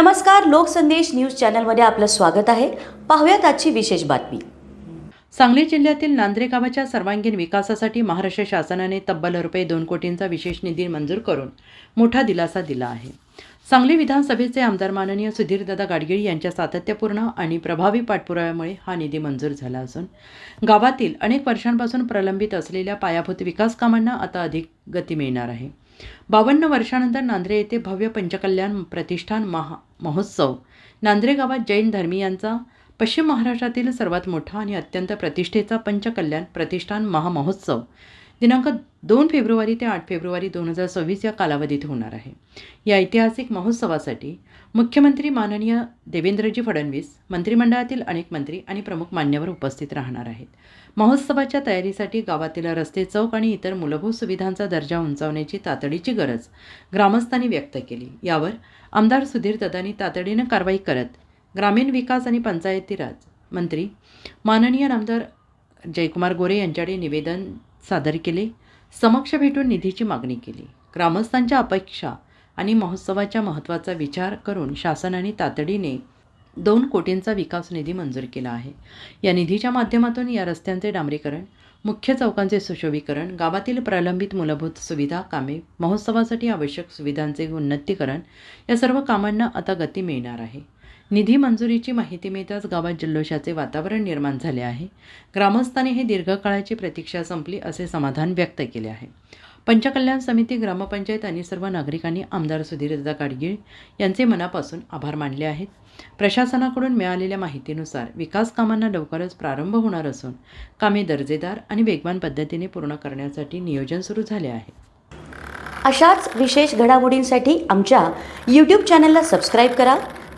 नमस्कार लोकसंदेश न्यूज चॅनलमध्ये आपलं स्वागत आहे. पाहूयात आजची विशेष बातमी. सांगली जिल्ह्यातील नांद्रे गावाच्या सर्वांगीण विकासासाठी महाराष्ट्र शासनाने तब्बल रुपये दोन कोटींचा विशेष निधी मंजूर करून मोठा दिलासा दिला आहे. सांगली विधानसभेचे आमदार माननीय सुधीरदादा गाडगिळ यांच्या सातत्यपूर्ण आणि प्रभावी पाठपुराव्यामुळे हा निधी मंजूर झाला असून गावातील अनेक वर्षांपासून प्रलंबित असलेल्या पायाभूत विकास कामांना आता अधिक गती मिळणार आहे. बावन्न वर्षानंतर नांद्रे येथे भव्य पंचकल्याण प्रतिष्ठान महा महोत्सव. नांद्रे गावात जैन धर्मीयांचा पश्चिम महाराष्ट्रातील सर्वात मोठा आणि अत्यंत प्रतिष्ठेचा पंचकल्याण प्रतिष्ठान महामहोत्सव दिनांक दोन फेब्रुवारी ते आठ फेब्रुवारी दोन हजार सव्वीस या कालावधीत होणार आहे. या ऐतिहासिक महोत्सवासाठी मुख्यमंत्री माननीय देवेंद्रजी फडणवीस मंत्रिमंडळातील अनेक मंत्री आणि प्रमुख मान्यवर उपस्थित राहणार आहेत. महोत्सवाच्या तयारीसाठी गावातील रस्ते चौक आणि इतर मूलभूत सुविधांचा दर्जा उंचावण्याची तातडीची गरज ग्रामस्थांनी व्यक्त केली. यावर आमदार सुधीर ददानी तातडीनं कारवाई करत ग्रामीण विकास आणि पंचायती राज मंत्री माननीय आमदार जयकुमार गोरे यांच्याकडे निवेदन सादर केले. समक्ष भेटून निधीची मागणी केली. ग्रामस्थांच्या अपेक्षा आणि महोत्सवाच्या महत्त्वाचा विचार करून शासनाने तातडीने दोन कोटींचा विकास निधी मंजूर केला आहे. या निधीच्या माध्यमातून या रस्त्यांचे डांबरीकरण मुख्य चौकांचे सुशोभीकरण गावातील प्रलंबित मूलभूत सुविधा कामे महोत्सवासाठी आवश्यक सुविधांचे उन्नतीकरण या सर्व कामांना आता गती मिळणार आहे. निधी मंजुरीची माहिती मिळताच गावात जल्लोषाचे वातावरण निर्माण झाले आहे. ग्रामस्थांनी हे दीर्घकाळाची प्रतीक्षा संपली असे समाधान व्यक्त केले आहे. पंचकल्याण समिती ग्रामपंचायत आणि सर्व नागरिकांनी आमदार सुधीरदा गाडगीळ यांचे मनापासून आभार मानले आहेत. प्रशासनाकडून मिळालेल्या माहितीनुसार विकास कामांना लवकरच प्रारंभ होणार असून कामे दर्जेदार आणि वेगवान पद्धतीने पूर्ण करण्यासाठी नियोजन सुरू झाले आहे. अशाच विशेष घडामोडींसाठी आमच्या यूट्यूब चॅनलला सबस्क्राईब करा.